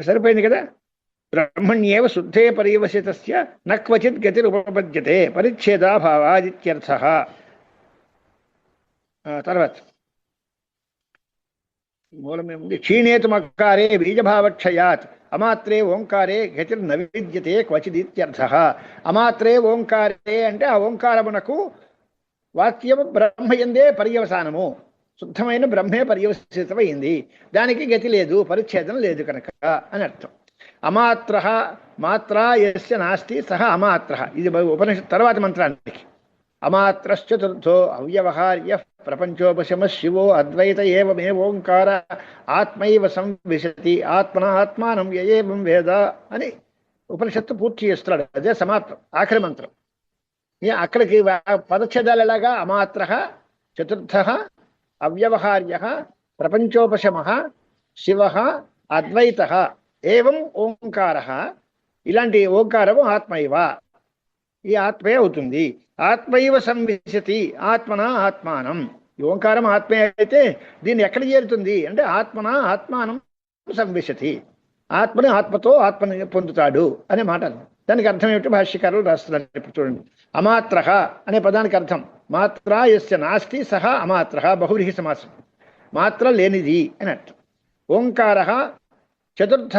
సరిపోయింది కదా? బ్రహ్మణ్యేవ శుద్ధే పర్యవసితస్య నక్వచిత్ గతిరుపపద్యతే పరిచ్ఛేదాభావాదిత్యర్థ తర్వాత. మూలమేముంది క్షీణేతు మకారే బీజభావక్షయాత్ అమాత్రే ఓంకారే గతిర్న విద్యతే క్వచిదిత్యర్థ. అమాత్రే ఓంకారే అంటే ఆ ఓంకారమునకు వాక్యము బ్రహ్మయందే పర్యవసానము. శుద్ధమైన బ్రహ్మే పర్యవసితమైంది. దానికి గతి లేదు పరిచ్ఛేదం లేదు కనుక అని అర్థం. అమాత్ర మాత్ర ఎస్య నాస్తి సహ అమాత్ర. ఇది ఉపనిషత్ తర్వాత మంత్రానికి. అమాత్రశ్చతుర్థో అవ్యవహార్య ప్రపంచోపశమ శివో అద్వైత ఏవమే ఓంకార ఆత్మైవ సంవిశతి ఆత్మన ఆత్మానం ఏవం వేద అని ఉపనిషత్తు పూర్తి చేస్తున్నాడు. అదే సమాత్రం ఆఖరి మంత్రం. అక్కడికి పదచ్ఛేదాలు ఎలాగా? అమాత్ర చతుర్థ అవ్యవహార్య ప్రపంచోపశమ శివ అద్వైత ఏవం ఓంకార ఇలాంటి ఓంకారము ఆత్మైవ ఈ ఆత్మే అవుతుంది. ఆత్మైవ సంవిశతి ఆత్మన ఆత్మానం। ఈ ఓంకారం ఆత్మే అయితే దీన్ని ఎక్కడ చేరుతుంది? అంటే ఆత్మన ఆత్మానం సంవిశతి। ఆత్మని ఆత్మతో ఆత్మని పొందుతాడు అనే మాట దానికి అర్థం ఏమిటి భాష్యకారులు రాస్తున్నారు. ఇప్పుడు చూడండి. అమాత్ర అనే పదానికి అర్థం మాత్ర ఎస్య నాస్తి సహ అమాత్ర బహువ్రీహి సమాసం. మాత్ర లేనిది అని అర్థం. ఓంకార చతుర్థ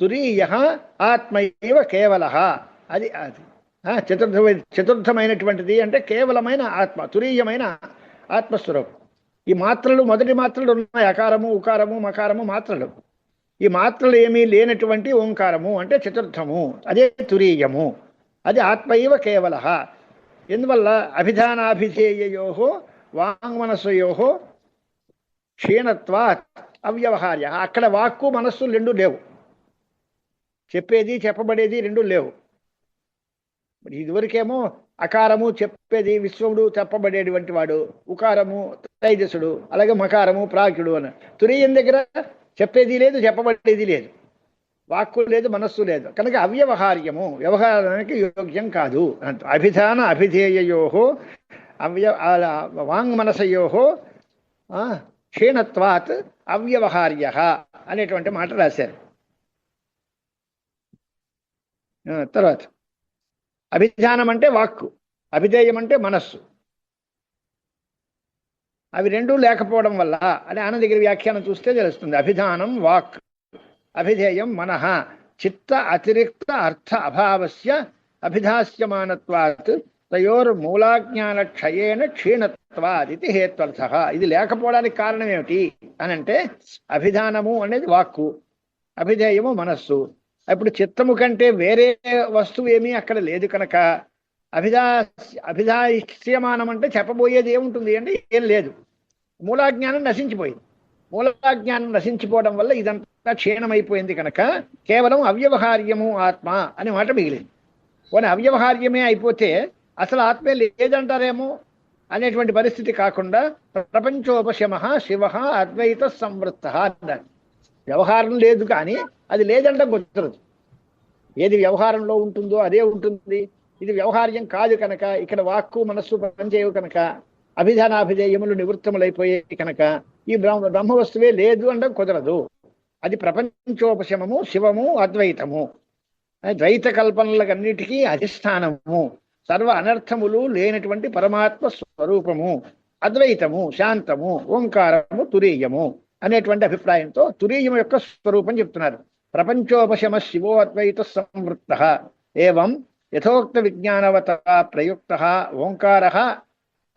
తురీయ ఆత్మైవ కేవల. అది అది. ఆ, చతుర్థ చతుర్థమైనటువంటిది అంటే కేవలమైన ఆత్మ తురీయమైన ఆత్మస్వరూపం. ఈ మాత్రలు మొదటి మాత్రలు ఉన్నాయి. అకారము ఉకారము మకారము మాత్రలు. ఈ మాత్రలు ఏమీ లేనటువంటి ఓంకారము అంటే చతుర్థము. అదే తురీయము. అది ఆత్మైవ కేవల. ఎందువల్ల అభిధానాభిధేయయో వాంగ్మనస్సయో క్షీణత్వా అవ్యవహార్య. అక్కడ వాక్కు మనస్సు రెండు లేవు. చెప్పేది చెప్పబడేది రెండు లేవు. ఇదివరకేమో అకారము చెప్పేది విశ్వముడు చెప్పబడేటువంటి వాడు ఉకారము తైజసుడు అలాగే మకారము ప్రాకుడు అని. తురీయం దగ్గర చెప్పేది లేదు చెప్పబడేది లేదు. వాక్కు లేదు మనస్సు లేదు. కనుక అవ్యవహార్యము వ్యవహారానికి యోగ్యం కాదు అంట. అభిధాన అభిధేయయో అవ్య వాంగ్మనసయో క్షీణత్వాత్ అవ్యవహార్య అనేటువంటి మాట రాశారు. తర్వాత అభిధానం అంటే వాక్కు అభిధేయం అంటే మనస్సు. అవి రెండూ లేకపోవడం వల్ల అని ఆనందగిరి వ్యాఖ్యానం చూస్తే తెలుస్తుంది. అభిధానం వాక్. అభిధేయం మనః. చిత్త అతిరిక్త అర్థ అభావస్య అభిధాస్యమానత్వాత్ తయోర్మూలాజ్ఞాన మూలాజ్ఞాన క్షయేన క్షీణత్వాదితి హేత్వర్థ. ఇది లేకపోవడానికి కారణం ఏమిటి? అని అంటే అభిధానము అనేది వాక్కు. అభిధేయము మనస్సు. ఇప్పుడు చిత్తము కంటే వేరే వస్తువు ఏమీ అక్కడ లేదు కనుక అభిధా అభిధాయిష్యమానం అంటే చెప్పబోయేది ఏముంటుంది అంటే ఏం లేదు. మూలాజ్ఞానం నశించిపోయింది. మూలాజ్ఞానం నశించిపోవడం వల్ల ఇదంతా క్షీణమైపోయింది కనుక కేవలం అవ్యవహార్యము ఆత్మ అని మాట మిగిలింది. కొన్ని అవ్యవహార్యమే అయిపోతే అసలు ఆత్మే లేదంటారేమో అనేటువంటి పరిస్థితి కాకుండా ప్రపంచోపశమ శివ అద్వైత సంవృత్త అన్నాడు. వ్యవహారం లేదు కానీ అది లేదంటే కుదరదు. ఏది వ్యవహారంలో ఉంటుందో అదే ఉంటుంది. ఇది వ్యవహార్యం కాదు కనుక ఇక్కడ వాక్కు మనస్సు పనిచేయవు కనుక అభిధానాభిధేయములు నివృత్తములైపోయాయి కనుక ఈ బ్రహ్మ బ్రహ్మ వస్తువే లేదు అంటే కుదరదు. అది ప్రపంచోపశమము శివము అద్వైతము. ద్వైత కల్పనలకన్నిటికీ అధిష్టానము. సర్వ అనర్థములు లేనటువంటి పరమాత్మ స్వరూపము. అద్వైతము శాంతము ఓంకారము తురీయము అనేటువంటి అభిప్రాయంతో తురీయం యొక్క స్వరూపం చెప్తున్నారు. ప్రపంచోపశమ శివో అద్వైత సంవృత్త. ఏవం యథోక్త విజ్ఞానవత ప్రయుక్త ఓంకార.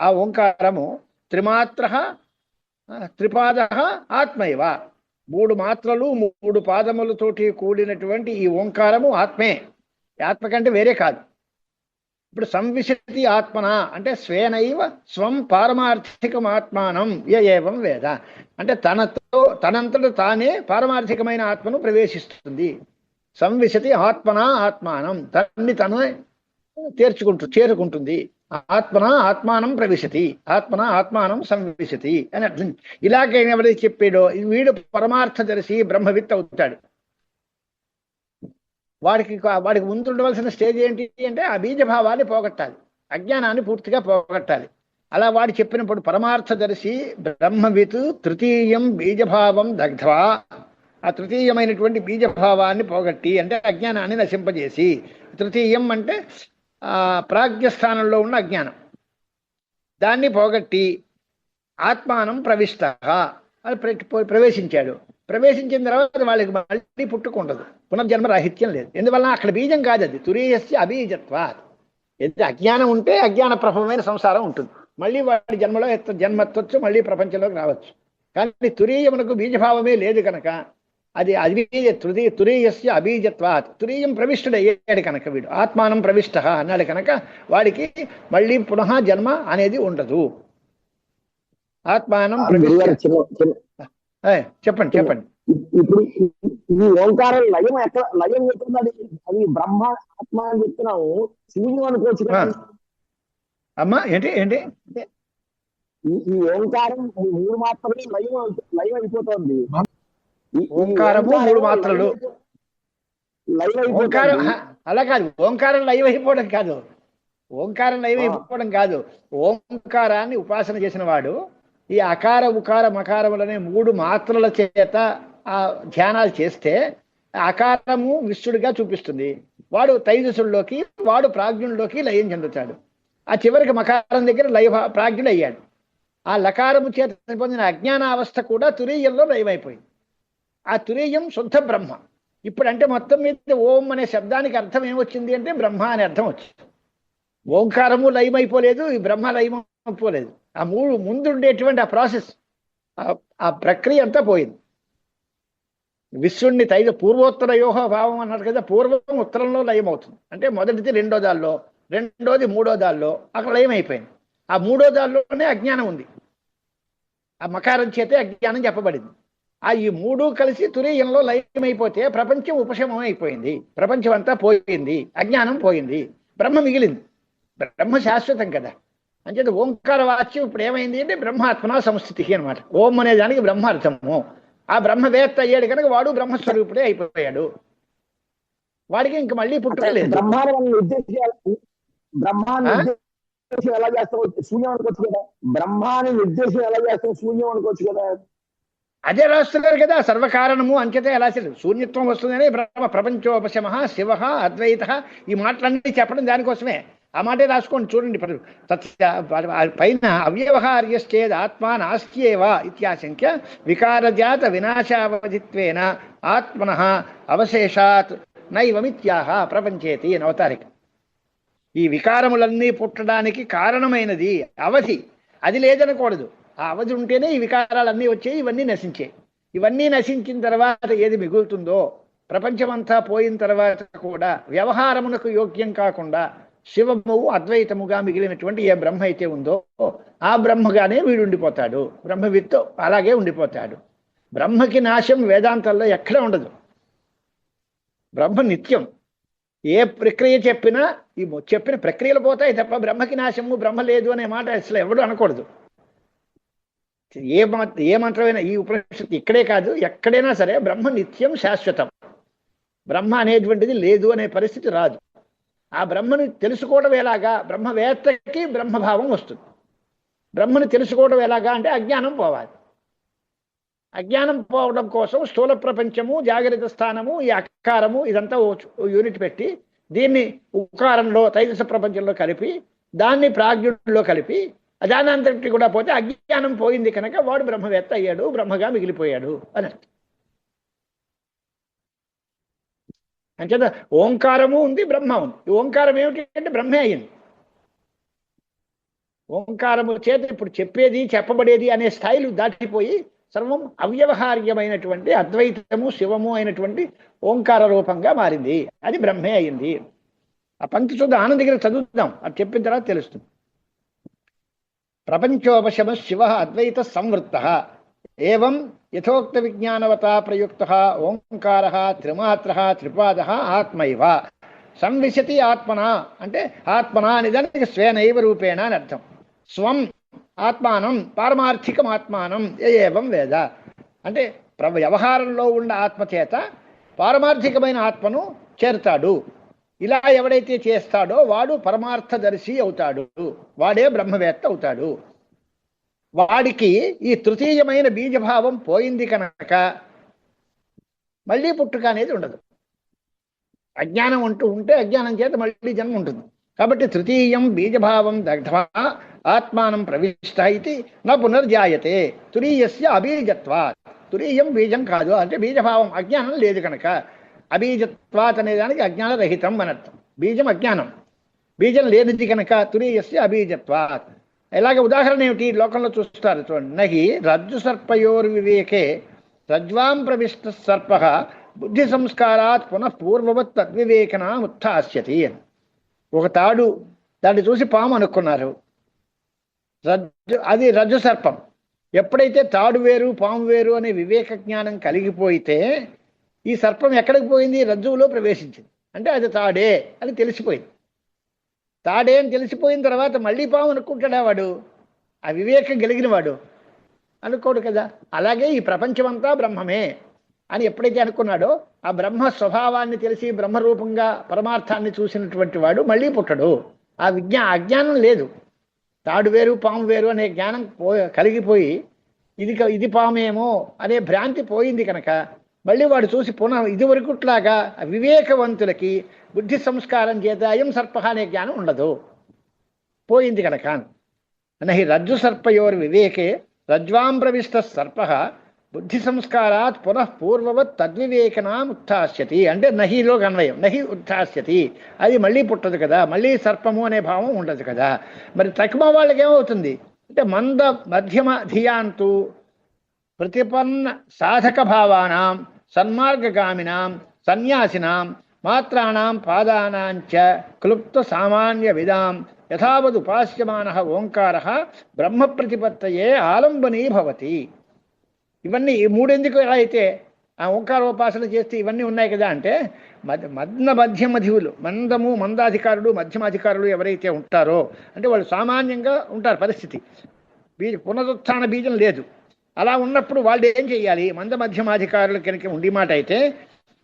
ఆ ఓంకారము త్రిమాత్ర త్రిపాద ఆత్మైవ మూడు మాత్రలు మూడు పాదములతోటి కూడినటువంటి ఈ ఓంకారము ఆత్మే. ఆత్మ కంటే వేరే కాదు. ఇప్పుడు సంవిశతి ఆత్మన? అంటే స్వేనైవ స్వం పారమార్థికం ఆత్మానం ఏవం వేద. అంటే తనతో తనంతట తానే పారమార్థికమైన ఆత్మను ప్రవేశిస్తుంది. సంవిశతి ఆత్మన ఆత్మానం? తన్ని తన తీర్చుకుంటు చేరుకుంటుంది. ఆత్మన ఆత్మానం ప్రవిశతి ఆత్మన ఆత్మానం సంవిశతి అని అర్థం. ఇలాగైనా ఎవరైతే చెప్పాడో వీడు పరమార్థదర్శి బ్రహ్మవిత్ అవుతాడు. వాడికి వాడికి ముందు ఉండవలసిన స్టేజ్ ఏంటి అంటే ఆ బీజభావాన్ని పోగొట్టాలి. అజ్ఞానాన్ని పూర్తిగా పోగొట్టాలి. అలా వాడు చెప్పినప్పుడు పరమార్థదర్శి బ్రహ్మవిత్ తృతీయం బీజభావం దగ్ధ్వా ఆ తృతీయమైనటువంటి బీజభావాన్ని పోగొట్టి అంటే అజ్ఞానాన్ని నశింపజేసి తృతీయం అంటే ప్రాజ్ఞస్థానంలో ఉన్న అజ్ఞానం. దాన్ని పోగొట్టి ఆత్మానం ప్రవిష్ట. అది ప్రవేశించాడు. ప్రవేశించిన తర్వాత వాళ్ళకి మళ్ళీ పుట్టుకుండదు. పునర్జన్మ రాహిత్యం లేదు. ఎందువల్ల అక్కడ బీజం కాదు అది తురీయస్య అబీజత్వా ఎంత అజ్ఞానం ఉంటే అజ్ఞాన ప్రభమైన సంసారం ఉంటుంది. మళ్ళీ వాడి జన్మలో ఎత్త మళ్ళీ ప్రపంచంలోకి రావచ్చు. కానీ తురీయమునకు బీజభావమే లేదు కనుక అది అబీజ తృతీయ తురీయస్య అబీజత్వాత్. తురీయం ప్రవిష్టుడు అయ్యాడు కనుక వీడు. ఆత్మానం ప్రవిష్ట అన్నాడు కనుక వాడికి మళ్ళీ పునః జన్మ అనేది ఉండదు. ఆత్మానం చెప్పండి చెప్పండి. ఇప్- ఇప్పుడు ఈ- ఓంకారం లయం ఎక్కడ లయం ఎక్కడ అది బ్రహ్మ ఆత్మ అని చెప్తున్నాము. శూన్యం అనుకోవచ్చు. అమ్మా ఏంటి ఏంటి? ఈ ఓంకారం మూడు మాత్రమే లయం లయం అయిపోతుంది. ఓంకారము ఓంకారం మూడు మాత్రలు. ఓంకారం అలా కాదు. ఓంకారం లైవ్ అయిపోవడం కాదు. ఓంకారం లైవ్ అయిపోవడం కాదు. ఓంకారాన్ని ఉపాసన చేసిన వాడు ఈ అకార ఉకార మకారములనే మూడు మాత్రల చేత ఆ ధ్యానాలు చేస్తే అకారము విశ్వడిగా చూపిస్తుంది. వాడు తైజసుల్లోకి వాడు ప్రాజ్ఞుల్లోకి లయం చెందుతాడు. ఆ చివరికి మకారం దగ్గర లయ ప్రాజ్ఞుడు అయ్యాడు ఆ లకారము చేత పొందిన అజ్ఞాన అవస్థ కూడా తురీయంలో లయమైపోయింది. ఆ తురీయం శుద్ధ బ్రహ్మ. ఇప్పుడు అంటే మొత్తం మీద ఓం అనే శబ్దానికి అర్థం ఏమొచ్చింది అంటే బ్రహ్మ అనే అర్థం వచ్చింది. ఓంకారము లయమైపోలేదు ఈ బ్రహ్మ లయమైపోలేదు. ఆ మూడు ముందుండేటువంటి ఆ ప్రాసెస్ ఆ- ప్రక్రియ అంతా పోయింది. విశ్వణ్ణి తైజ పూర్వోత్తర యోహ భావం అన్నారు కదా పూర్వం ఉత్తరంలో లయం అవుతుంది అంటే మొదటిది రెండో దాల్లో రెండోది మూడో దాల్లో అక్కడ లయం అయిపోయింది ఆ మూడో దాల్లోనే అజ్ఞానం ఉంది. ఆ మకారం చేతే అజ్ఞానం చెప్పబడింది. ఆ ఈ మూడు కలిసి తురీయంలో లయమైపోతే ప్రపంచం ఉపశమం అయిపోయింది ప్రపంచం అంతా పోయింది. అజ్ఞానం పోయింది. బ్రహ్మ మిగిలింది. బ్రహ్మ శాశ్వతం కదా. అంచేత ఓంకార వాక్యం ఇప్పుడు ఏమైంది అంటే బ్రహ్మాత్మన సంస్థితి అనమాట ఓం అనే దానికి బ్రహ్మ అర్థము ఆ బ్రహ్మవేత్త అయ్యాడు కనుక వాడు బ్రహ్మస్వరూపుడే అయిపోయాడు. వాడికి ఇంక మళ్ళీ పుట్టుకలేదు బ్రహ్మాన్ని ఎలా చేస్తాం శూన్యం అనుకోవచ్చు కదా. బ్రహ్మాన్ని నిర్దేశం ఎలా చేస్తాం శూన్యం అనుకోవచ్చు కదా. అదే రాస్తున్నారు కదా సర్వకారణము అంకెతే ఎలా చేయాలి శూన్యత్వం వస్తుందనే బ్రహ్మ ప్రపంచోపశమ శివ అద్వైత ఈ మాటలన్నీ చెప్పడం దానికోసమే. ఆ మాటే రాసుకోండి చూడండి పైన అవ్యవహార్యశ్చేద్ ఆత్మా నాస్త్యేవా ఇత్యాశంక్య వికారజాత వినాశావధిత్వేన ఆత్మన అవశేషాత్ నైవమిత్యాహ ప్రపంచేతి అని అవతారిక. ఈ వికారములన్నీ పుట్టడానికి కారణమైనది అవధి. అది లేదనకూడదు. ఆ అవధి ఉంటేనే ఈ వికారాలన్నీ వచ్చాయి ఇవన్నీ నశించాయి. ఇవన్నీ నశించిన తర్వాత ఏది మిగులుతుందో ప్రపంచమంతా పోయిన తర్వాత కూడా వ్యవహారమునకు యోగ్యం కాకుండా శివము అద్వైతముగా మిగిలినటువంటి ఏ బ్రహ్మ అయితే ఉందో ఆ బ్రహ్మగానే వీడు ఉండిపోతాడు. బ్రహ్మవిత్తు అలాగే ఉండిపోతాడు. బ్రహ్మకి నాశం వేదాంతాల్లో ఎక్కడ ఉండదు. బ్రహ్మ నిత్యం. ఏ ప్రక్రియ చెప్పినా ఈ చెప్పిన ప్రక్రియలు పోతాయి తప్ప బ్రహ్మకి నాశము బ్రహ్మ లేదు అనే మాట అసలు ఎవడు అనకూడదు. ఏ ఏ మంత్రమైనా ఈ ఉపనిషత్తు ఇక్కడే కాదు ఎక్కడైనా సరే బ్రహ్మ నిత్యం శాశ్వతం. బ్రహ్మ అనేటువంటిది లేదు అనే పరిస్థితి రాదు. ఆ బ్రహ్మని తెలుసుకోవడం ఎలాగా? బ్రహ్మవేత్తకి బ్రహ్మభావం వస్తుంది. బ్రహ్మని తెలుసుకోవడం ఎలాగా అంటే అజ్ఞానం పోవాలి. అజ్ఞానం పోవడం కోసం స్థూల ప్రపంచము జాగ్రత్త స్థానము ఈ అకారము ఇదంతా యూనిట్ పెట్టి దీన్ని ఉకారంలో తైజస ప్రపంచంలో కలిపి దాన్ని ప్రాజ్ఞుల్లో కలిపి అజానంతటి కూడా పోతే అజ్ఞానం పోయింది కనుక వాడు బ్రహ్మవేత్త అయ్యాడు బ్రహ్మగా మిగిలిపోయాడు అని అర్థం. అంచేత ఓంకారము ఉంది బ్రహ్మ ఉంది. ఈ ఓంకారం ఏమిటి అంటే బ్రహ్మే అయింది ఓంకారము చేత ఇప్పుడు చెప్పేది చెప్పబడేది అనే స్థాయిలు దాటిపోయి సర్వం అవ్యవహార్యమైనటువంటి అద్వైతము శివము అయినటువంటి ఓంకార రూపంగా మారింది. అది బ్రహ్మే అయింది ఆ పంక్తి చూద్దాం ఆనందగిరి చదువుదాం. అది చెప్పిన తర్వాత తెలుస్తుంది. ప్రపంచోపశమ శివ అద్వైత సంవృత్త. ఏం యథోక్త విజ్ఞానవత ప్రయుక్త ఓంకార త్రిమాత్ర త్రిపాద ఆత్మైవ. సంవిశతి ఆత్మన అంటే ఆత్మన అనే దానికి స్వేనైవ రూపేణ అని అర్థం. స్వం ఆత్మానం పారమార్థికం ఆత్మానం ఏవం వేద. అంటే ప్ర వ్యవహారంలో ఉన్న ఆత్మ చేత పారమార్థికమైన ఆత్మను చేరుతాడు. ఇలా ఎవడైతే చేస్తాడో వాడు పరమార్థదర్శి అవుతాడు. వాడే బ్రహ్మవేత్త అవుతాడు. వాడికి ఈ తృతీయమైన బీజభావం పోయింది కనుక మళ్ళీ పుట్టుక అనేది ఉండదు. అజ్ఞానం అంటూ ఉంటే అజ్ఞానం చేత మళ్ళీ జన్మ ఉంటుంది. కాబట్టి తృతీయం బీజభావం దగ్ధ్వా ఆత్మానం ప్రవిష్ట ఇది నా పునర్జాయతే. తురీయస్య అబీజత్వా తురీయం బీజం కాదు. అంటే బీజభావం అజ్ఞానం లేదు కనుక. అబీజత్వాత్ అనే దానికి అజ్ఞానరహితం అనర్థం. బీజం అజ్ఞానం. బీజం లేనిది కనుక తురీయస్య అబీజత్వాత్. ఇలాగ ఉదాహరణ ఏమిటి? లోకంలో చూస్తారు చూడండి. నహి రజ్జు సర్పయోర్ వివేకే రజ్వాం ప్రవిష్ట సర్ప బుద్ధి సంస్కారాత్ పునః పూర్వవత్ తద్వివేకన ఉత్థాస్యతి అని. ఒక తాడు దాన్ని చూసి పాము అనుకున్నారు. రజ్జు అది రజ్జు సర్పం. ఎప్పుడైతే తాడు వేరు పాము వేరు అనే వివేక జ్ఞానం కలిగిపోయితే ఈ సర్పం ఎక్కడికి పోయింది? రజ్జువులో ప్రవేశించింది. అంటే అది తాడే అని తెలిసిపోయింది. తాడే అని తెలిసిపోయిన తర్వాత మళ్ళీ పాము అనుకుంటాడా వాడు? ఆ వివేకం కలిగిన వాడు. అనుకోడు కదా. అలాగే ఈ ప్రపంచమంతా బ్రహ్మమే అని ఎప్పుడైతే అనుకున్నాడో ఆ బ్రహ్మ స్వభావాన్ని తెలిసి బ్రహ్మరూపంగా పరమార్థాన్ని చూసినటువంటి వాడు మళ్ళీ పుట్టడు. ఆ విజ్ఞా అజ్ఞానం లేదు. తాడు వేరు పాము వేరు అనే జ్ఞానం పో కలిగిపోయి ఇది క- ఇది పామేమో అనే భ్రాంతి పోయింది కనుక మళ్ళీ వాడు చూసి పునః ఇదివరకుట్లాగా వివేకవంతులకి బుద్ధి సంస్కారం చేత అయం సర్ప అనే జ్ఞానం ఉండదు. పోయింది కనుక నహి రజ్జు సర్పయోర్ వివేకే రజ్వాంప్రవిష్ట సర్ప బుద్ధి సంస్కారాత్ పునః పూర్వవత్ తద్వివేకనాం ఉత్థాస్యతి. అంటే నహిలో అన్వయం నహి ఉత్థాస్యతి. అది మళ్ళీ పుట్టదు కదా. మళ్ళీ సర్పము అనే భావం ఉండదు కదా. మరి తక్కువ వాళ్ళకి ఏమవుతుంది? అంటే మంద మధ్యమ ధియాంతు ప్రతిపన్న సాధక భావానాం సన్మార్గగామినాం సన్యాసినాం మాత్రాణం పాదానాంచ క్లుప్త సామాన్య విదాం యథావద్ ఉపాస్యమాన ఓంకార బ్రహ్మ ప్రతిపత్తయే ఆలంబనీ భవతి. ఇవన్నీ ఈ మూడెందుకు ఎలా అయితే? ఆ ఓంకారోపాసన చేస్తే ఇవన్నీ ఉన్నాయి కదా అంటే మద్ మద్న మధ్యమధివులు మందము మందాధికారులు మధ్యమాధికారులు ఎవరైతే ఉంటారో అంటే వాళ్ళు సామాన్యంగా ఉంటారు పరిస్థితి. బీజ పునరుత్థాన బీజం లేదు. అలా ఉన్నప్పుడు వాళ్ళు ఏం చేయాలి? మంద మధ్యమాధికారులు కనుక ఉండి మాట అయితే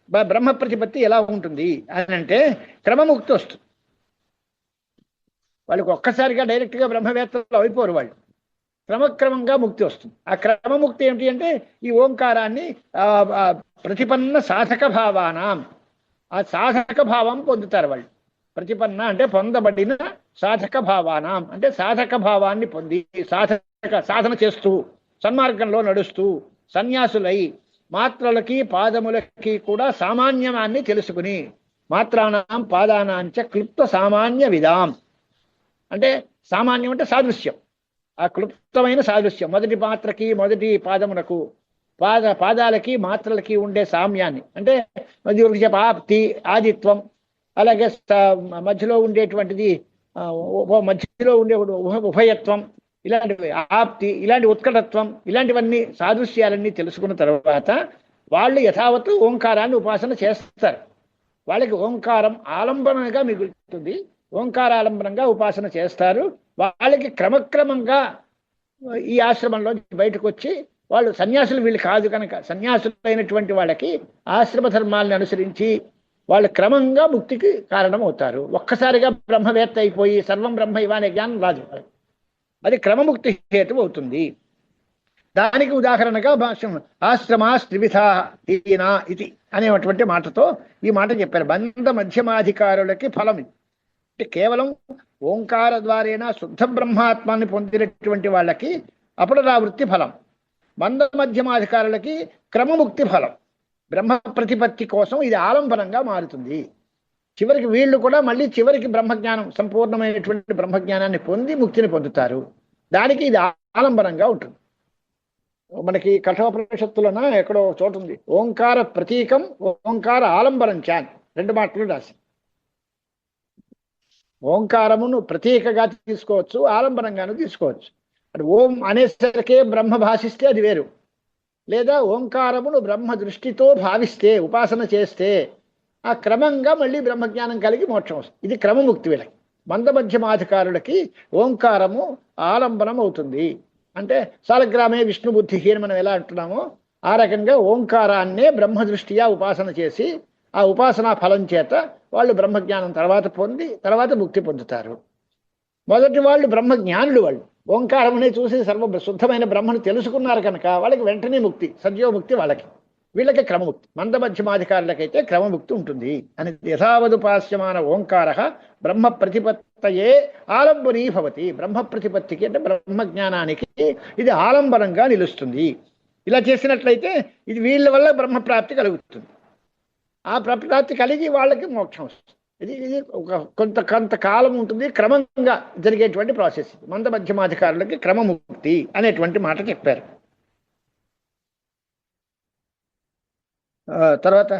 బ్రహ్మ ప్రతిపత్తి ఎలా ఉంటుంది? అని అంటే క్రమముక్తి వస్తుంది. వాళ్ళకి ఒక్కసారిగా డైరెక్ట్గా బ్రహ్మవేత్తలు అయిపోరు వాళ్ళు. క్రమక్రమంగా ముక్తి వస్తుంది. ఆ క్రమముక్తి ఏమిటి అంటే ఈ ఓంకారాన్ని ప్రతిపన్న సాధక భావానాం. ఆ సాధక భావం పొందుతారు వాళ్ళు. ప్రతిపన్న అంటే పొందబడిన సాధక భావానం. అంటే సాధక భావాన్ని పొంది సాధక సాధన చేస్తూ సన్మార్గంలో నడుస్తూ సన్యాసులై మాత్రలకి పాదములకి కూడా సామాన్యమాన్ని తెలుసుకుని మాత్రానాం పాదానాంచ క్లుప్త సామాన్య విధాం. అంటే సామాన్యం అంటే సాదృశ్యం. ఆ క్లుప్తమైన సాదృశ్యం. మొదటి మాత్రకి మొదటి పాదమునకు పాద పాదాలకి మాత్రలకి ఉండే సామ్యాన్ని. అంటే మధ్య ఒకటి చెప్ప ఆప్తి ఆదిత్వం అలాగే మధ్యలో ఉండేటువంటిది మధ్యలో ఉండే ఉభ- ఉభయత్వం ఇలాంటివి ఆప్తి ఇలాంటి ఉత్కటత్వం ఇలాంటివన్నీ సాదృశ్యాలన్నీ తెలుసుకున్న తర్వాత వాళ్ళు యథావత్తు ఓంకారాన్ని ఉపాసన చేస్తారు. వాళ్ళకి ఓంకారం ఆలంబనంగా మిగులుతుంది. ఓంకారాలంబనంగా ఉపాసన చేస్తారు. వాళ్ళకి క్రమక్రమంగా ఈ ఆశ్రమంలో బయటకు వచ్చి వాళ్ళు సన్యాసులు వీళ్ళు కాదు కనుక సన్యాసులైనటువంటి వాళ్ళకి ఆశ్రమ ధర్మాలను అనుసరించి వాళ్ళు క్రమంగా ముక్తికి కారణం అవుతారు ఒక్కసారిగా బ్రహ్మవేత్త అయిపోయి సర్వం బ్రహ్మ ఇవానే జ్ఞానం రాదు అది క్రమముక్తి హేతు అవుతుంది. దానికి ఉదాహరణగా భాష్యం ఆశ్రమా త్రివిధ తీనా ఇది అనేటువంటి మాటతో ఈ మాట చెప్పారు. బంధ మధ్యమాధికారులకి ఫలం అంటే కేవలం ఓంకార ద్వారేనా శుద్ధ బ్రహ్మాత్మాన్ని పొందినటువంటి వాళ్ళకి అపడరావృత్తి ఫలం. బంధ మధ్యమాధికారులకి క్రమముక్తి ఫలం. బ్రహ్మ ప్రతిపత్తి కోసం ఇది ఆలంబనంగా మారుతుంది. చివరికి వీళ్ళు కూడా మళ్ళీ చివరికి బ్రహ్మజ్ఞానం సంపూర్ణమైనటువంటి బ్రహ్మజ్ఞానాన్ని పొంది ముక్తిని పొందుతారు. దానికి ఇది ఆలంబనంగా ఉంటుంది. మనకి కఠోపనిషత్తులన ఎక్కడో చోటు ఉంది. ఓంకార ప్రతీకం ఓంకార ఆలంబనం చాన్. రెండు మాటలు రాసి ఓంకారమును ప్రతీకగా తీసుకోవచ్చు ఆలంబనంగాను తీసుకోవచ్చు. అంటే ఓం అనేసరికే బ్రహ్మ భాషిస్తే అది వేరు. లేదా ఓంకారమును బ్రహ్మ దృష్టితో భావిస్తే ఉపాసన చేస్తే ఆ క్రమంగా మళ్ళీ బ్రహ్మజ్ఞానం కలిగి మోక్షం వస్తుంది. ఇది క్రమముక్తి వీళ్ళకి మందమధ్యమాధికారులకి ఓంకారము ఆలంబనం అవుతుంది. అంటే సాలగ్రామే విష్ణు బుద్ధి అని మనం ఎలా అంటున్నామో ఆ రకంగా ఓంకారాన్నే బ్రహ్మ దృష్టియా ఉపాసన చేసి ఆ ఉపాసనా ఫలం చేత వాళ్ళు బ్రహ్మజ్ఞానం తర్వాత పొంది తర్వాత ముక్తి పొందుతారు. మొదటి వాళ్ళు బ్రహ్మజ్ఞానులు వాళ్ళు. ఓంకారమునే చూసి సర్వ శుద్ధమైన బ్రహ్మను తెలుసుకున్నారు కనుక వాళ్ళకి వెంటనే ముక్తి సద్యోముక్తి వాళ్ళకి. వీళ్ళకి క్రమముక్తి. మందమధ్యమాధికారులకైతే క్రమముక్తి ఉంటుంది. అని యథావదుపాస్యమాన ఓంకార బ్రహ్మ ప్రతిపత్తయే ఆలంబనీ భవతి. బ్రహ్మ ప్రతిపత్తికి అంటే బ్రహ్మ జ్ఞానానికి ఇది ఆలంబనంగా నిలుస్తుంది. ఇలా చేసినట్లయితే ఇది వీళ్ళ వల్ల బ్రహ్మ ప్రాప్తి కలుగుతుంది. ఆ ప్రాప్తి కలిగి వాళ్ళకి మోక్షం వస్తుంది. ఇది ఇది ఒక కొంత కొంతకాలం ఉంటుంది. క్రమంగా జరిగేటువంటి ప్రాసెస్ మంద మధ్యమాధికారులకి క్రమముక్తి అనేటువంటి మాట చెప్పారు. తర్వాత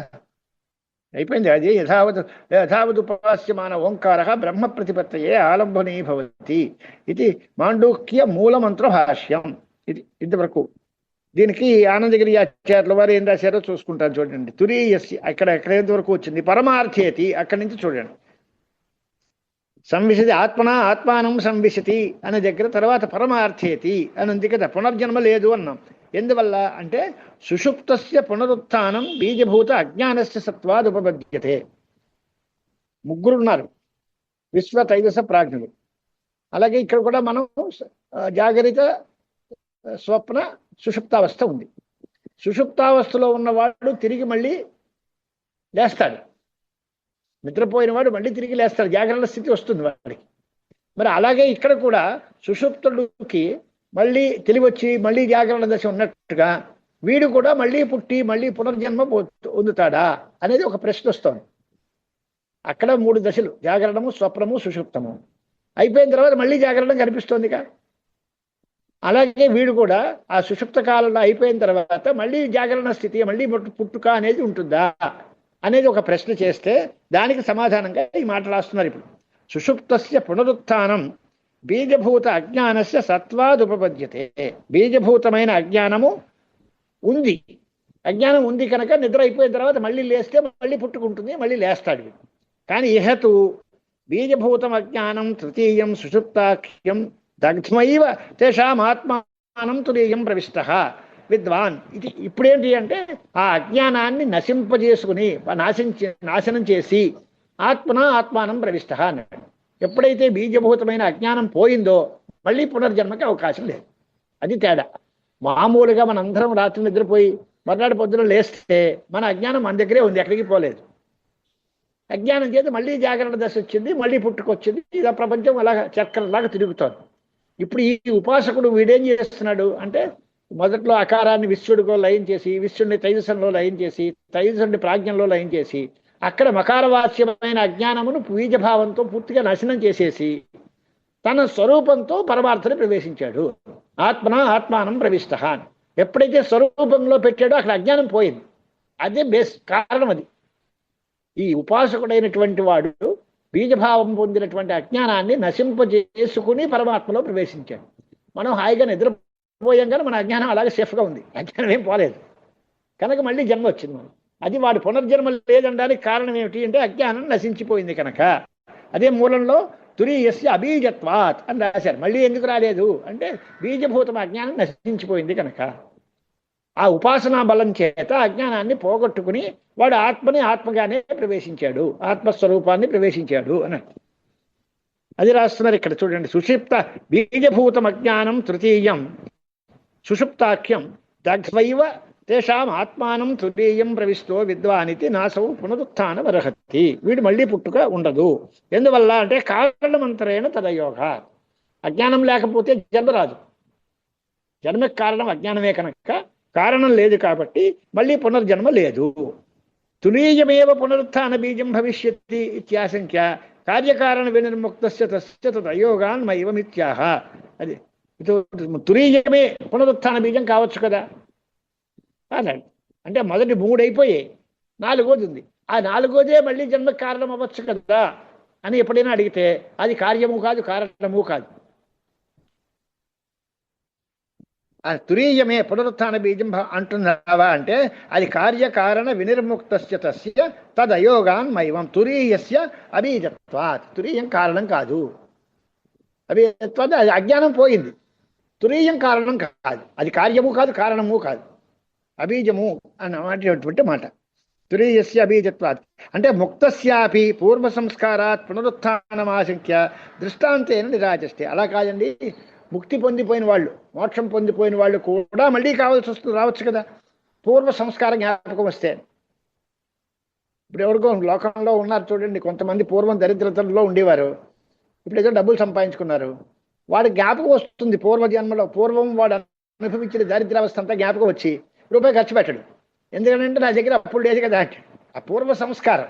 అయిపోయింది. అది యథావత్ యథావత్ ఉపాస్యమాన ఓంకార బ్రహ్మ ప్రతిపత్తయే ఆలంబనీ భవతి ఇది మాండూక్య మూలమంత్ర భాష్యం ఇది ఇంతవరకు దీనికి ఆనందగిరి ఆచార్యుల వారు ఏం రాశారో చూసుకుంటారు చూడండి. తురీయస్య అక్కడ ఎక్కడ వరకు వచ్చింది? పరమార్థేతి అక్కడి నుంచి చూడండి. సంవిశతి ఆత్మన ఆత్మానం సంవిశతి అనే దగ్గర తర్వాత పరమార్థేతి అని ఉంది కదా. పునర్జన్మ లేదు అన్నాం. ఎందువల్ల అంటే సుషుప్తస్య పునరుత్నం బీజభూత అజ్ఞానస్య సత్వాద్ ఉపపద్యతే. ముగ్గురున్నారు విశ్వ తైజస ప్రాజ్ఞులు. అలాగే ఇక్కడ కూడా మనం ఆ, జాగరిత స్వప్న సుషుప్తావస్థ ఉంది. సుషుప్తావస్థలో ఉన్నవాడు తిరిగి మళ్ళీ లేస్తాడు. నిద్రపోయిన వాడు మళ్ళీ తిరిగి లేస్తాడు. జాగరణ స్థితి వస్తుంది వాడికి. మరి అలాగే ఇక్కడ కూడా సుషుప్తుడికి మళ్ళీ తెలివచ్చి మళ్ళీ జాగరణ దశ ఉన్నట్టుగా వీడు కూడా మళ్ళీ పుట్టి మళ్ళీ పునర్జన్మ పొందుతాడా అనేది ఒక ప్రశ్న వస్తుంది. అక్కడ మూడు దశలు జాగరణము స్వప్నము సుషుప్తము. అయిపోయిన తర్వాత మళ్ళీ జాగరణం కనిపిస్తోందిగా. అలాగే వీడు కూడా ఆ సుషుప్త కాలంలో అయిపోయిన తర్వాత మళ్ళీ జాగరణ స్థితి మళ్ళీ పుట్టు- పుట్టుక అనేది ఉంటుందా అనేది ఒక ప్రశ్న చేస్తే దానికి సమాధానంగా ఈ మాట రాస్తున్నారు ఇప్పుడు. సుషుప్తస్య పునరుత్థానం బీజభూత అజ్ఞానస్య సత్వాదుపపద్యతే. బీజభూతమైన అజ్ఞానము ఉంది. అజ్ఞానం ఉంది కనుక నిద్ర అయిపోయిన తర్వాత మళ్ళీ లేస్తే మళ్ళీ పుట్టుకుంటుంది మళ్ళీ లేస్తాడు వీడు. కానీ ఇహతు బీజభూతం అజ్ఞానం తృతీయం సుషుప్తాఖ్యం దగ్ధమైవ తేషాం ఆత్మానం తురీయం ప్రవిష్ట. విద్వాన్. ఇది ఇప్పుడేంటి అంటే ఆ అజ్ఞానాన్ని నశింపజేసుకుని నాశించి నాశనం చేసి ఆత్మన ఆత్మానం ప్రవిష్ట అన్నాడు. ఎప్పుడైతే బీజభూతమైన అజ్ఞానం పోయిందో మళ్ళీ పునర్జన్మకి అవకాశం లేదు. అది తేడా. మామూలుగా మనందరం రాత్రి నిద్రపోయి మర్నాడు పొద్దున లేస్తే మన అజ్ఞానం మన దగ్గరే ఉంది ఎక్కడికి పోలేదు. అజ్ఞానం చేత మళ్ళీ జాగరణ దశ వచ్చింది మళ్ళీ పుట్టుకొచ్చింది ఇలా ప్రపంచం అలా చక్రంలాగా తిరుగుతోంది. ఇప్పుడు ఈ ఉపాసకుడు వీడేం చేస్తున్నాడు అంటే మొదట్లో అకారాన్ని విశ్వడికో లయం చేసి విశ్వడిని తైజసంలో లయం చేసి తైజసుని ప్రాజ్ఞంలో లయం చేసి అక్కడ మకారవాస్యమైన అజ్ఞానమును బీజభావంతో పూర్తిగా నాశనం చేసేసి తన స్వరూపంతో పరమార్థని ప్రవేశించాడు. ఆత్మన ఆత్మానం ప్రవిష్ట అని. ఎప్పుడైతే స్వరూపంలో పెట్టాడో అక్కడ అజ్ఞానం పోయింది. అదే బేస్ కారణం అది. ఈ ఉపాసకుడైనటువంటి వాడు బీజభావం పొందినటువంటి అజ్ఞానాన్ని నశింపజేసుకుని పరమాత్మలో ప్రవేశించాడు. మనం హాయిగా నిద్రపోయాం కానీ మన అజ్ఞానం అలాగే సేఫ్గా ఉంది. అజ్ఞానం ఏం పోలేదు. కనుక మళ్ళీ జన్మ వచ్చింది మనం అది వాడి పునర్జన్మ లేదనడానికి కారణం ఏమిటి అంటే అజ్ఞానం నశించిపోయింది కనుక. అదే మూలంలో తురీయస్య అబీజత్వాత్ అని రాశారు. మళ్ళీ ఎందుకు రాలేదు? అంటే బీజభూతం అజ్ఞానం నశించిపోయింది కనుక. ఆ ఉపాసనా బలం చేత అజ్ఞానాన్ని పోగొట్టుకుని వాడు ఆత్మని ఆత్మగానే ప్రవేశించాడు. ఆత్మస్వరూపాన్ని ప్రవేశించాడు అని. అది రాస్తున్నారు ఇక్కడ చూడండి. సుషిప్త బీజభూతం అజ్ఞానం తృతీయం. సుషుప్తాఖ్యం. దగ్ధ్వైవ తేషాం ఆత్మానం తృతీయం ప్రవిష్టో విద్వానితి నాసవు పునరుత్న అర్హతి వీడు మళ్ళీ పుట్టుక ఉండదు. ఎందువల్ల అంటే కారణమంతరేణ తదయోగ. అజ్ఞానం లేకపోతే జన్మ రాదు జన్మకి కారణం అజ్ఞానమే కనుక కారణం లేదు కాబట్టి మళ్ళీ పునర్జన్మ లేదు. తులీయమేవ పునరుత్న బీజం భవిష్యత్తి ఇత్యాశంక్య. కార్యకారణ వినిర్ముక్త తస్య తదయోగాన్ మైవమిత్యాహ అది. ఇది తురీయమే పునరుత్థాన బీజం కావచ్చు కదా. అన్నాడు అంటే మొదటి మూడు అయిపోయాయి నాలుగోది ఉంది. ఆ నాలుగోదే మళ్ళీ జన్మకు కారణం అవ్వచ్చు కదా అని ఎప్పుడైనా అడిగితే అది కార్యము కాదు కారణము కాదు. ఆ తురీయమే పునరుత్థాన బీజం అంటున్నావా అంటే అది కార్యకారణ వినిర్ముక్తస్య తస్య తదయోగాన్ మైవం తురీయస్య అబీజత్వాత్ తురీయం కారణం కాదు. అబీజత్వాత్ అది అజ్ఞానం పోయింది. తురీయం కారణం కాదు. అది కార్యము కాదు కారణము కాదు. అబీజము అన్నటువంటి మాట. తురీయస్య అబీజత్వాత్. అంటే ముక్తస్యాపి పూర్వ సంస్కారాత్ పునరుత్నమాశంక్య దృష్టాంతేన నిరాజస్తే. అలా కాదండి. ముక్తి పొందిపోయిన వాళ్ళు మోక్షం పొందిపోయిన వాళ్ళు కూడా మళ్ళీ కావాల్సి వస్తుంది రావచ్చు కదా. పూర్వ సంస్కారం జ్ఞాపకం వస్తే. ఇప్పుడు ఎవరికో లోకంలో ఉన్నారు చూడండి కొంతమంది పూర్వం దరిద్రతలో ఉండేవారు. ఇప్పుడు ఏదో డబ్బులు సంపాదించుకున్నారు. వాడి జ్ఞాపకం వస్తుంది పూర్వ జన్మలో పూర్వం వాడు అనుభవించిన దరిద్రావస్థ అంతా జ్ఞాపకం వచ్చి. రూపాయి ఖర్చు పెట్టడు. ఎందుకంటే నా దగ్గర అప్పుడు లేదు కదా అంటే ఆ పూర్వ సంస్కారం.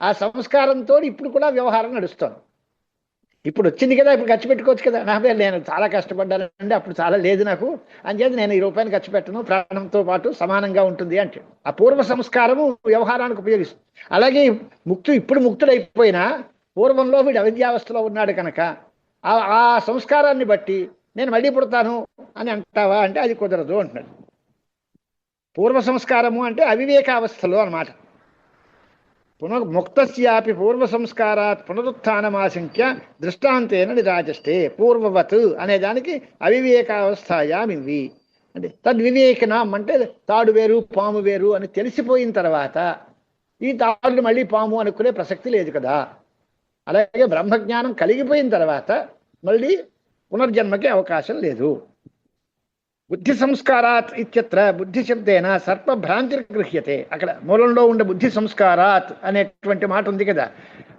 ఆ సంస్కారంతో ఇప్పుడు కూడా వ్యవహారం నడుస్తాను ఇప్పుడు వచ్చింది కదా ఇప్పుడు ఖర్చు పెట్టుకోవచ్చు కదా. నా పేరు నేను చాలా కష్టపడ్డానండి అప్పుడు చాలా లేదు నాకు. అంచేది నేను ఈ రూపాయలు ఖర్చు పెట్టను ప్రాణంతో పాటు సమానంగా ఉంటుంది అంటే ఆ పూర్వ సంస్కారము వ్యవహారానికి ఉపయోగిస్తుంది. అలాగే ముక్తు ఇప్పుడు ముక్తుడైపోయినా పూర్వంలో వీడు అవిద్యావస్థలో ఉన్నాడు కనుక ఆ ఆ సంస్కారాన్ని బట్టి నేను మళ్ళీ పుడతాను అని అంటావా అంటే అది కుదరదు అంటున్నాడు. పూర్వ సంస్కారము అంటే అవివేకావస్థలో అన్నమాట. పునః ముక్తస్యాపి పూర్వ సంస్కారాత్ పునరుత్నమాశంక్య దృష్టాంతేన నిరాజస్తే పూర్వవత్ అనేదానికి అవివేకావస్థాయామివి. అంటే తద్వివేకనాం అంటే తాడు వేరు పాము వేరు అని తెలిసిపోయిన తర్వాత ఈ తాడు మళ్ళీ పాము అనుకునే ప్రసక్తి లేదు కదా. అలాగే బ్రహ్మజ్ఞానం కలిగిపోయిన తర్వాత మళ్ళీ పునర్జన్మకి అవకాశం లేదు. బుద్ధి సంస్కారాత్ ఇత్యత్ర బుద్ధి శబ్దేన సర్పభ్రాంతి గృహ్యతే. అక్కడ మూలంలో ఉండే బుద్ధి సంస్కారాత్ అనేటువంటి మాట ఉంది కదా.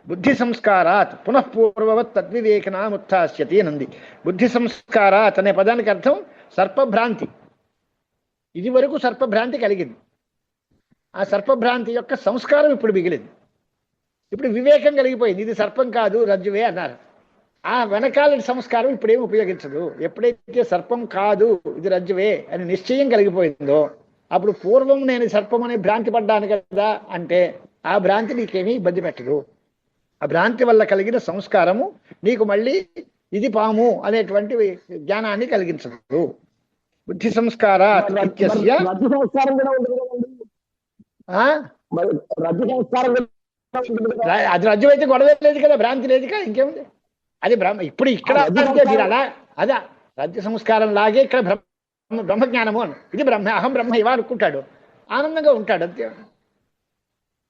బుద్ధి సంస్కారాత్ పునఃపూర్వవత్ తద్వివేకనాముత్థాస్యతి అనంది బుద్ధి సంస్కారాత్ అనే పదానికి అర్థం సర్పభ్రాంతి. ఇది వరకు సర్పభ్రాంతి కలిగింది. ఆ సర్పభ్రాంతి యొక్క సంస్కారం ఇప్పుడు మిగిలింది. ఇప్పుడు వివేకం కలిగిపోయింది. ఇది సర్పం కాదు రజ్జువే అన్నారు. ఆ వెనకాల సంస్కారం ఇప్పుడేం ఉపయోగించదు. ఎప్పుడైతే సర్పం కాదు ఇది రజ్జువే అని నిశ్చయం కలిగిపోయిందో అప్పుడు పూర్వం నేను సర్పం అనే భ్రాంతి పడ్డాను కదా అంటే ఆ భ్రాంతి నీకేమీ ఇబ్బంది పెట్టదు. ఆ భ్రాంతి వల్ల కలిగిన సంస్కారము నీకు మళ్ళీ ఇది పాము అనేటువంటి జ్ఞానాన్ని కలిగించదు. బుద్ధి సంస్కార అది రజ్జు అయితే గొడవ లేదు కదా భ్రాంతి లేదు కదా ఇంకేముంది? అది బ్రహ్మ ఇప్పుడు ఇక్కడ మీరు అలా అదా రజ్జు సంస్కారం లాగే ఇక్కడ బ్రహ్మ బ్రహ్మజ్ఞానము అని. ఇది బ్రహ్మ అహం బ్రహ్మ ఇవా అనుకుంటాడు. ఆనందంగా ఉంటాడు అంతే.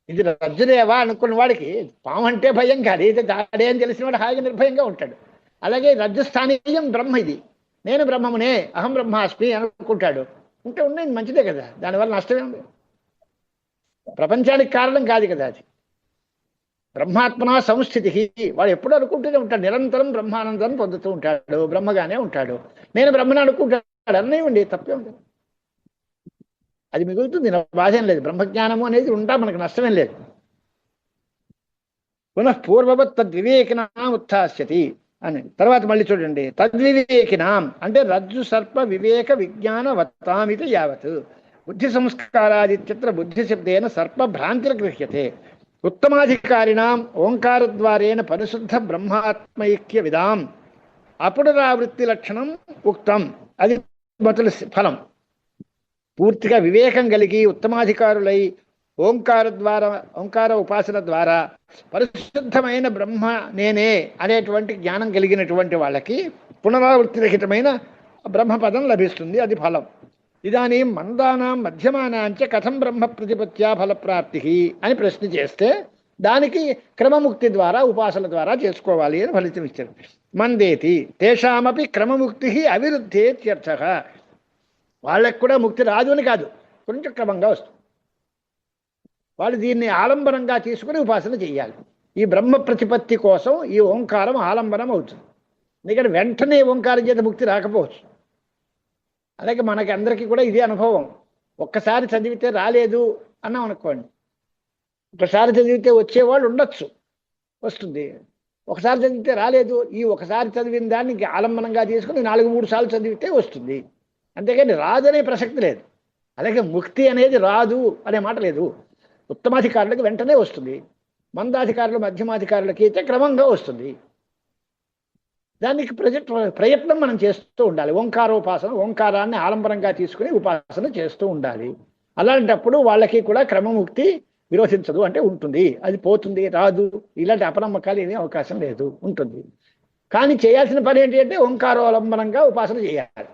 ఇది రజ్జుదేవా అనుకున్న వాడికి పాము అంటే భయం కాదు. ఇది దాడే అని తెలిసిన వాడు హాయిగా నిర్భయంగా ఉంటాడు. అలాగే రజ్జు స్థానీయం బ్రహ్మ ఇది. నేను బ్రహ్మమునే అహం బ్రహ్మాస్మి అనుకుంటాడు. ఉంటే ఉన్నాయి మంచిదే కదా. దానివల్ల నష్టమే ఉంది ప్రపంచానికి కారణం కాదు కదా అది. బ్రహ్మాత్మన సంస్థితి వాడు ఎప్పుడు అనుకుంటూనే ఉంటాడు. నిరంతరం బ్రహ్మానందాన్ని పొందుతూ ఉంటాడు. బ్రహ్మగానే ఉంటాడు. నేను బ్రహ్మను అనుకుంటాడు. అన్నీ ఉండి తప్పే ఉంది అది మిగులుతుంది. బాధేం లేదు. బ్రహ్మజ్ఞానము అనేది ఉంటా మనకు నష్టమేం లేదు. పునః పూర్వవత్ తద్వివేకినాం ఉత్థాస్యతి అని. తర్వాత మళ్ళీ చూడండి. తద్వివేకినాం అంటే రజ్జు సర్ప వివేక విజ్ఞాన వత్తామితి యావత్. బుద్ధి సంస్కారాదిత్యత్ర బుద్ధి శబ్దేన సర్ప గృహ్యతే ఉత్తమాధికారిణాం ఓంకారద్వారేణ పరిశుద్ధ బ్రహ్మాత్మైక్య విధాం అపునరావృత్తి లక్షణం ఉక్తం. అది మొదటి ఫలం. పూర్తిగా వివేకం కలిగి ఉత్తమాధికారులై ఓంకార ద్వారా ఓంకార ఉపాసన ద్వారా పరిశుద్ధమైన బ్రహ్మ నేనే అనేటువంటి జ్ఞానం కలిగినటువంటి వాళ్ళకి పునరావృత్తి రహితమైన బ్రహ్మపదం లభిస్తుంది. అది ఫలం. ఇదానీ మందానాం మధ్యమానాంచ కథం బ్రహ్మ ప్రతిపత్యా ఫలప్రాప్తి అని ప్రశ్న చేస్తే దానికి క్రమముక్తి ద్వారా ఉపాసన ద్వారా చేసుకోవాలి అని ఫలితం ఇచ్చారు. మందేతి తేషామపి క్రమముక్తి అవిరుద్ధేత్యర్థ వాళ్ళకి కూడా ముక్తి రాదు అని కాదు కొంచెం క్రమంగా వస్తుంది. వాళ్ళు దీన్ని ఆలంబనంగా తీసుకుని ఉపాసన చేయాలి ఈ బ్రహ్మ ప్రతిపత్తి కోసం ఈ ఓంకారం ఆలంబనం అవుతుంది. ఎందుకంటే వెంటనే ఓంకారం చేత ముక్తి రాకపోవచ్చు. అలాగే మనకి అందరికీ కూడా ఇదే అనుభవం. ఒక్కసారి చదివితే రాలేదు అన్నాం అనుకోండి. ఒకసారి చదివితే వచ్చేవాళ్ళు ఉండొచ్చు. వస్తుంది. ఒకసారి చదివితే రాలేదు. ఈ ఒకసారి చదివిన దాన్ని ఆలంబనంగా తీసుకుని నాలుగు మూడు సార్లు చదివితే వస్తుంది. అంతేగాని రాదనే ప్రసక్తి లేదు. అలాగే ముక్తి అనేది రాదు అనే మాట లేదు. ఉత్తమాధికారులకు వెంటనే వస్తుంది. మందాధికారులు మధ్యమాధికారులకి అయితే క్రమంగా వస్తుంది. దానికి ప్రజ ప్రయత్నం మనం చేస్తూ ఉండాలి. ఓంకారోపాసన ఓంకారాన్ని ఆలంబరంగా తీసుకుని ఉపాసన చేస్తూ ఉండాలి. అలాంటప్పుడు వాళ్ళకి కూడా క్రమముక్తి విరోధించదు. అంటే ఉంటుంది. అది పోతుంది రాదు. ఇలాంటి అపనమ్మకాలు ఏమీ అవకాశం లేదు. ఉంటుంది. కానీ చేయాల్సిన పని ఏంటి అంటే ఓంకారోలంబనంగా ఉపాసన చేయాలి.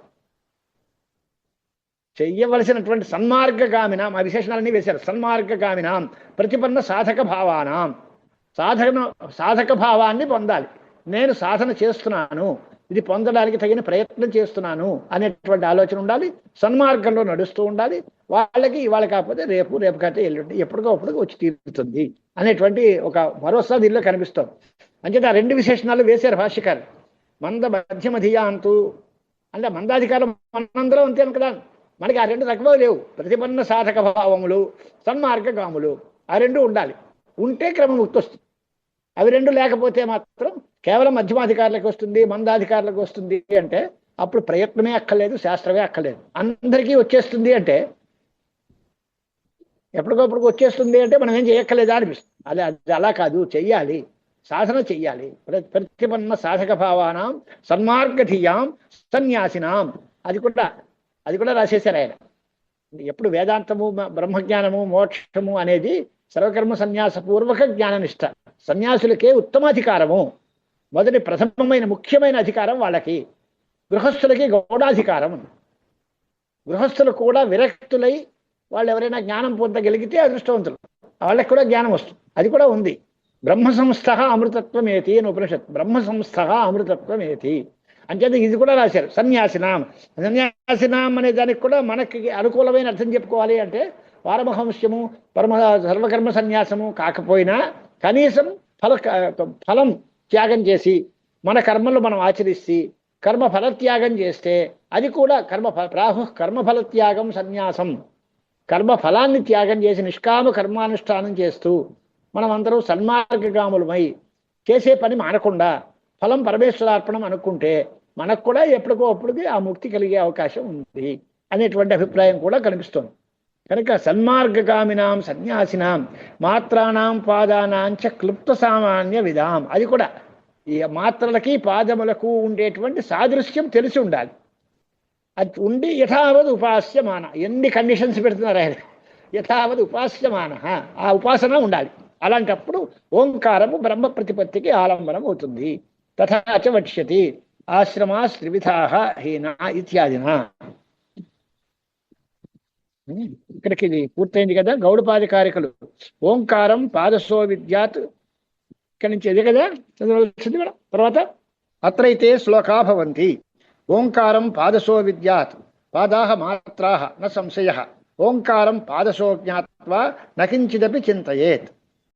చెయ్యవలసినటువంటి సన్మార్గగామినాం ఆ విశేషణాలన్నీ వేశారు. సన్మార్గగామినాం ప్రతిపన్న సాధక భావానాం. సాధన సాధక భావాన్ని పొందాలి. నేను సాధన చేస్తున్నాను ఇది పొందడానికి తగిన ప్రయత్నం చేస్తున్నాను అనేటువంటి ఆలోచన ఉండాలి సన్మార్గంలో నడుస్తూ ఉండాలి వాళ్ళకి ఇవాళ కాకపోతే రేపు రేపు కాకపోతే ఎల్లుండి ఎప్పటికో అప్పటికి వచ్చి తీరుతుంది అనేటువంటి ఒక భరోసా దీనిలో కనిపిస్తుంది. అంచేత ఆ రెండు విశేషణాలు వేశారు భాష్యకారు. మంద మధ్యమధియా ధియాంతు అంటే మందాధికారం మనందరం అంతే కదా? మనకి ఆ రెండు రకములు లేవు. ప్రతిపన్న సాధక భావములు సన్మార్గగాములు ఆ రెండు ఉండాలి. ఉంటే క్రమముక్తి వస్తుంది అవి రెండు లేకపోతే మాత్రం కేవలం మధ్యమాధికారులకు వస్తుంది మందాధికారులకు వస్తుంది అంటే అప్పుడు ప్రయత్నమే అక్కర్లేదు శాస్త్రమే అక్కర్లేదు. అందరికీ వచ్చేస్తుంది అంటే ఎప్పటికప్పుడు వచ్చేస్తుంది అంటే మనం ఏం చేయక్కర్లేదా అనిపిస్తుంది. అదే అది అలా కాదు చెయ్యాలి సాధన చెయ్యాలి. ప్రతిపన్న సాధక భావానం సన్మార్గధీయాం సన్యాసినాం. అది కూడా అది కూడా రాసేశారు ఆయన. ఎప్పుడు వేదాంతము బ్రహ్మజ్ఞానము మోక్షము అనేది సర్వకర్మ సన్యాస పూర్వక జ్ఞాననిష్ట. సన్యాసులకే ఉత్తమాధికారము. మొదటి ప్రథమమైన ముఖ్యమైన అధికారం వాళ్ళకి. గృహస్థులకి గౌడాధికారం. గృహస్థులు కూడా విరక్తులై వాళ్ళు ఎవరైనా జ్ఞానం పొందగలిగితే అదృష్టవంతులు. వాళ్ళకి కూడా జ్ఞానం వస్తుంది అది కూడా ఉంది. బ్రహ్మ సంస్థ అమృతత్వమేతి అని ఉపనిషత్ బ్రహ్మ సంస్థ అమృతత్వమేతి. అంచేత ఇది కూడా రాశారు. సన్యాసినాం. సన్యాసినాం అనే దానికి కూడా మనకి అనుకూలమైన అర్థం చెప్పుకోవాలి అంటే పారమహంస్యము పరమ సర్వకర్మ సన్యాసము కాకపోయినా కనీసం ఫల ఫలం త్యాగం చేసి మన కర్మలు మనం ఆచరిస్తే కర్మ ఫలత్యాగం చేస్తే అది కూడా కర్మ ఫ- ప్రాహు కర్మఫల త్యాగం సన్యాసం. కర్మ ఫలాన్ని త్యాగం చేసి నిష్కామ కర్మానుష్ఠానం చేస్తూ మనమందరం సన్మార్గగాములమై చేసే పని మానకుండా ఫలం పరమేశ్వరార్పణం అనుకుంటే మనకు కూడా ఎప్పటికో అప్పటికి ఆ ముక్తి కలిగే అవకాశం ఉంది అనేటువంటి అభిప్రాయం కూడా కనిపిస్తుంది. కనుక సన్మార్గగామినాం సన్యాసినాం మాత్రానాం పాదానాం చ క్లుప్త సామాన్య విధాం. అది కూడా ఈ మాత్రలకి పాదములకు ఉండేటువంటి సాదృశ్యం తెలిసి ఉండాలి. అది ఉండి యథావత్ ఉపాస్యమాన. ఎన్ని కండిషన్స్ పెడుతున్నారు ఆయన? యథావత్ ఉపాస్యమాన. ఆ ఉపాసన ఉండాలి. అలాంటప్పుడు ఓంకారము బ్రహ్మ ప్రతిపత్తికి ఆలంబనం అవుతుంది. తథాచ వక్ష్యతి. ఆశ్రమా త్రివిధా హీన ఇత్యాదిన. ఇక్కడికి ఇది పూర్తయింది కదా గౌడపాధికారికలు ఓంకారం పాదసో విద్యాత్. ఇక్కడి నుంచి ఇదే కదా చదవలసింది మేడం. తర్వాత అత్రైతే శ్లోకా భవంతి ఓంకారం పాదసో విద్యాత్. పాదాహ మాత్రాహ న సంశయ. ఓంకారం పాదసో జ్ఞాత్వా నకించిదపి చింతయేత్.